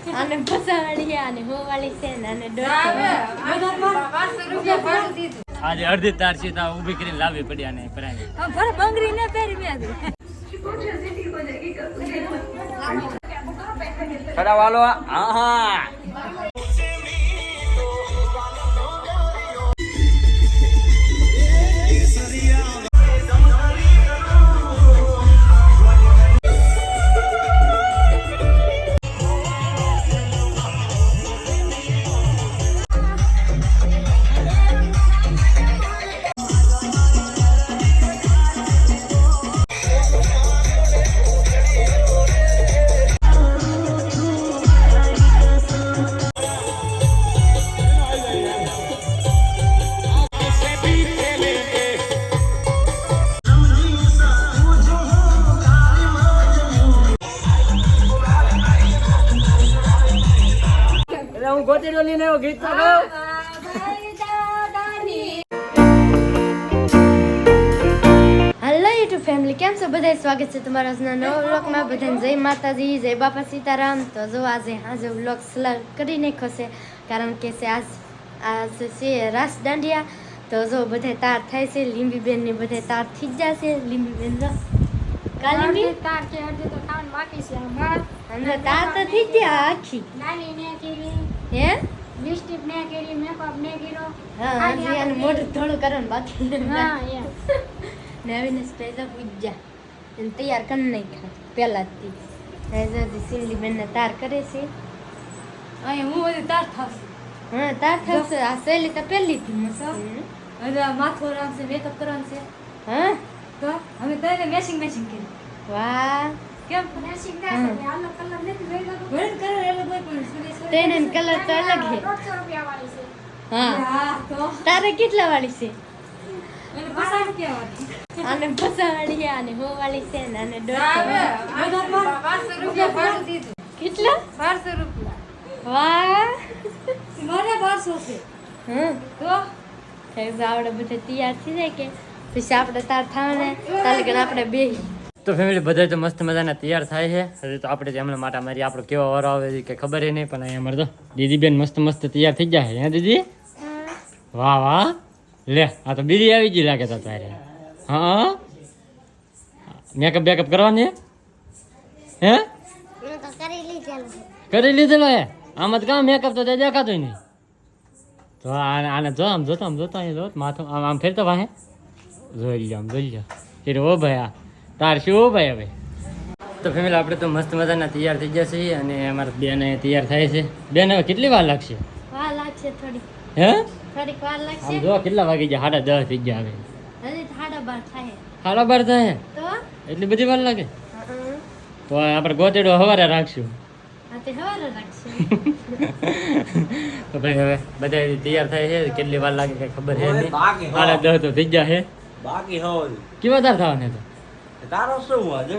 આને ફસાવાળી આને હોવાળી છે અને આજે અડધી તાર સીતા ઊભી કરીને લાવવી પડી આને પરાણે. ભલે બંગરી ને પહેરી મેં ખરા વાલો હા હા આવ્યો ગીત તો હેલો યુટ્યુબ ફેમિલી કેમ છો? બધા સ્વાગત છે તમારા આજના નવા વ્લોગમાં. બધાને જય માતાજી જય બાપા સીતારામ. તો જો આજે આજે વ્લોગ સલાહ કરી નાખ્યો છે કારણ કે છે આજ આજ છે રાસ દાંડિયા. તો જો બધા તાર થાય છે લીંબીબેન ને બધા તાર થઈ જ જશે લીંબીબેન જો. કા લીંબી તાર કે અડધી તો ખાવાનું બાકી છે. અમાર અંદર તાર તો થઈ ગયા આખી. નાની ને કરી હે? લિપસ્ટિક ને કરી મેકઅપ ને કર્યો. હા હજી આનું મોઢું થોડું કરવાનું બાકી હા ને આવીને સ્પેશલ ઉજ્જા એને તૈયાર કરી નાખ્યા પહેલાંથી. હજી બેન બેનને તાર કરે છે. અહીં હું બધી તાર થાશે હા તાર થાવશે આ સહેલી તો પહેલીથી મસ્ત હવે આ માથું છે મેકઅપ કરવાનું છે. હા? તો અમે તને મેચિંગ મેચિંગ કરી. વાહ. કેમ? કલર તેને તો અલગ વાળી હા. હા તારે કેટલા વાળી છે? અને આને ફસાવાળી છે ને આને દોઢસો બારસો રૂપિયા ભાડું દીધું. કેટલા? બારસો રૂપિયા. વાહ. મારે બારસો છે. હા તો? થઈ આપણે બધા તૈયાર થઈ જાય કે. પછી આપણે તાર થાવ ને ગણ આપણે બે તો ફેમિલી બધા તો મસ્ત મજાના તૈયાર થાય છે. હવે તો આપણે એમણે માટા મારી આપણો કેવો વારો આવે છે કે ખબર નહીં, પણ અહીંયા અમારે તો દીદીબેન મસ્ત મસ્ત તૈયાર થઈ જાય હે દીદી? વાહ વાહ. લે, આ તો બીજી આવી ગઈ લાગે તો તારે. હા મેકઅપ બેકઅપ કરવાની હે? કરી લીધેલો હે? આમાં તો કામ મેકઅપ તો દેખાતો નહીં. તો આને જો, આમ જોતો આમ જોતો અહીંયા જો માથું, આમ આમ ફેરતો વાહે. જોઈ લો આમ જોઈ લો ઓ ભાઈ, આ. તાર શું ભાઈ હવે? તો ફેમિલી આપણે તો મસ્ત મજાના તૈયાર થઈ ગયા છીએ અને અમારા બેન તૈયાર થાય છે. બેન હવે કેટલી વાર લાગશે? વાર લાગશે થોડી હે? થોડીક વાર આમ લાગશે જો કેટલા વાગી ગયા? સાડા દસ થઈ ગયા હવે. હજી સાડા બાર થાય. સાડા બાર થાય? તો? એટલી બધી વાર લાગે? તો આપણે ગોતેડો સવારે રાખશું. આ તે હવારે રાખશે. તો ભાઈ હવે બધા તૈયાર થાય છે. કેટલી વાર લાગે કઈ ખબર છે નહીં. સાડા દસ તો થઈ ગયા છે. બાકી કેવા તાર થવાને તો તારો શું આજે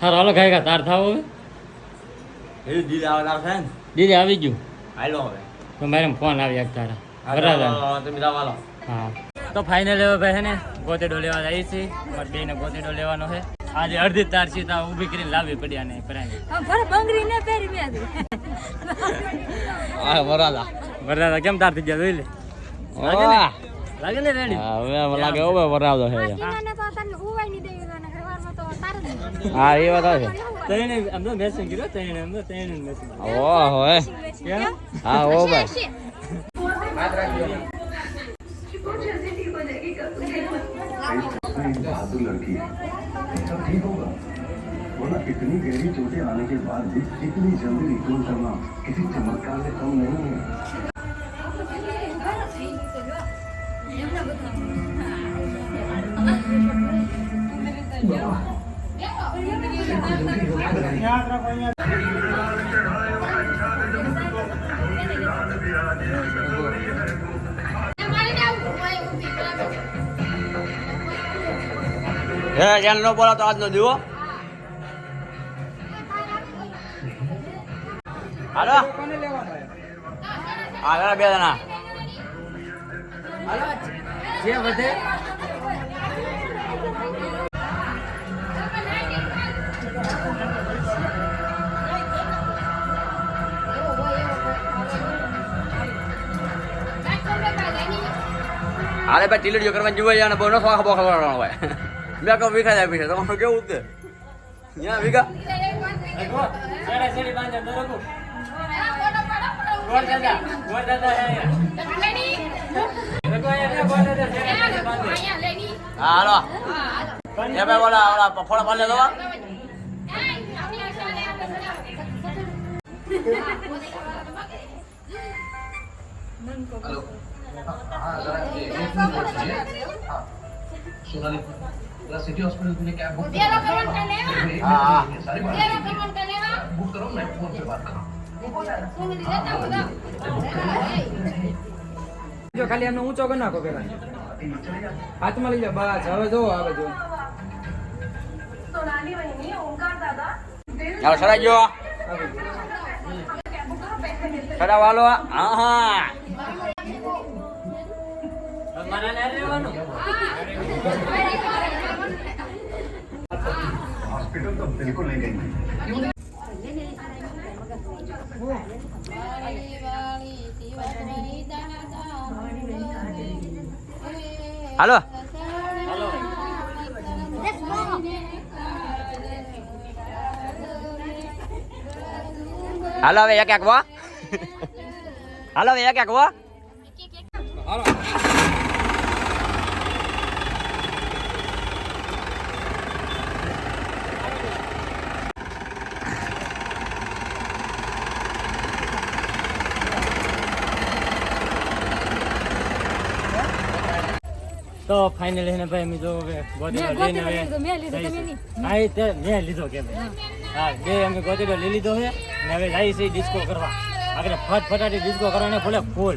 હારો હાલો ખાઈ તાર થાવ હવે? દીદી આવતા છે ને. દીદી આવી ગયું. હાલો હવે. તો મારે ફોન આવી એક તારા. બરાબર. તમે જાઓ હા. તો ફાઇનલ હવે ભાઈ છે ને ગોતેડો લેવા છે. મારે બેને ગોતેડો લેવાનો છે. આજે અડધી તાર સીતા ઊભી કરીને લાવવી પડી આને પરાણે. ભલે બંગડી ને પહેરી કેમ તાર થઈ ગયા જોઈ લે? લાગે ને? લાગે ને રેડી હવે લાગે હવે બરાબર છે કિનાને તો તને ઉવાઈ ની દેવી અને ઘરવારમાં તો તાર જ નહીં. હા એ વાત છે તઈને આમ તો મેસેજ કર્યો તઈને આમ તો તઈને મેસેજ ઓહ હોય કેમ હા ઓ ભાઈ बहादुर लड़की है सब ठीक होगा वरना इतनी गहरी चोटें आने के बाद भी इतनी जल्दी रिकवर करना किसी चमत्कार से कम नहीं है હે જેને ન બોલો તો આજનો દીવો? હાલો. હા બે જણા. જે વધે. હાલે ભાઈ ટીલડીઓ કરવાની જોવા જાય બોનો ખોખ બોખ કરવાનો ભાઈ મેં કહું વિખા જાય પીછે તમારું કેવું ઉતરે ત્યાં વિખા? ગોળ દાદા ગોળ દાદા હાલો એ ભાઈ બોલા ઓલા ફોડા પાડલે દવા सोनाली सिटी हॉस्पिटल के लिए कैब बुक હા હા सारी बात बुक करो मैं फोन पे बात करूँ જો ખાલી એમનો ઊંચો કરી નાખો પેલા હાથમાં લઈ જાઓ બસ હવે જો આવે જો ચાલો સરાઈ ગયો આવે જો. સરા વાલો હા હા हॉस्पिटल तो बिल्कुल नहीं गई હાલો. હાલો હવે એક એક વો હાલો હવે એક એક વા તો ફાઇનલ એને ભાઈ અમે જો હવે ગોતીડો લઈને હવે તે મેં લીધો કે હા બે અમે ગોતીડો લઈ લીધો છે ને હવે જાય છે ડિસ્કો કરવા. આગળ ફટ ફટાટી ડિસ્કો કરવાને ભલે ફૂલ.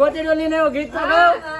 ગોતીડો લઈને આવ્યો ગીત તો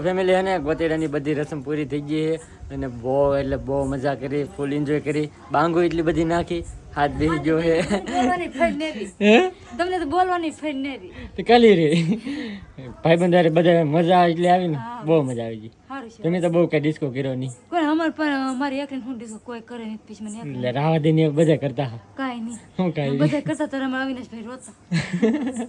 ફેમિલી હે ને ગોતેડાની બધી રસમ પૂરી થઈ ગઈ છે અને બહુ એટલે બહુ મજા કરી ફૂલ એન્જોય કરી. બાંગો એટલી બધી નાખી હાથ બેસી ગયો હે. હે? તમને તો બોલવાની ફેર નેરી. તો કાલી રે. ભાઈ બંધારે બધા મજા એટલે આવી ને બહુ મજા આવી ગઈ. તમે તો બહુ કઈ ડિસ્કો કર્યો નહીં. કોઈ અમાર પણ મારી એકને હું ડિસ્કો કોઈ કરે નહીં પછી મને એટલે રાવા દઈને બધા કરતા કાઈ નહીં. શું કાઈ બધા કરતા તો અમારા આવીને ભાઈ રોતા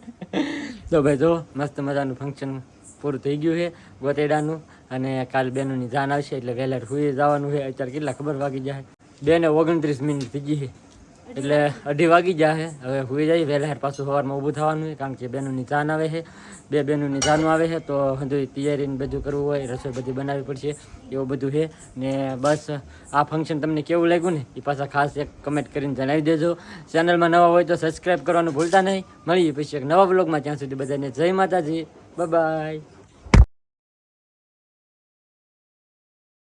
તો ભાઈ જો મસ્ત મજાનું ફંક્શન પૂરું થઈ ગયું છે ગોતેડાનું. અને કાલ બેનોની જાન આવશે એટલે વહેલા સુઈ જવાનું છે. અત્યારે કેટલા ખબર વાગી જાય બે ને ઓગણત્રીસ મિનિટ થઈ ગઈ છે. એટલે અઢી વાગી જાય હવે સુઈ જાય વહેલા પાછું સવારમાં ઊભું થવાનું છે, કારણ કે બેનોની જાન આવે છે. બે બહેનોની જાનું આવે છે, તો હજુ તૈયારીને બધું કરવું હોય, રસોઈ બધી બનાવવી પડશે, એવું બધું છે. ને બસ, આ ફંક્શન તમને કેવું લાગ્યું ને? એ પાછા ખાસ એક કમેન્ટ કરીને જણાવી દેજો. ચેનલમાં નવા હોય તો સબસ્ક્રાઈબ કરવાનું ભૂલતા નહીં. મળીએ પછી એક નવા બ્લોગમાં ત્યાં સુધી બધાને જય માતાજી. Bye-bye.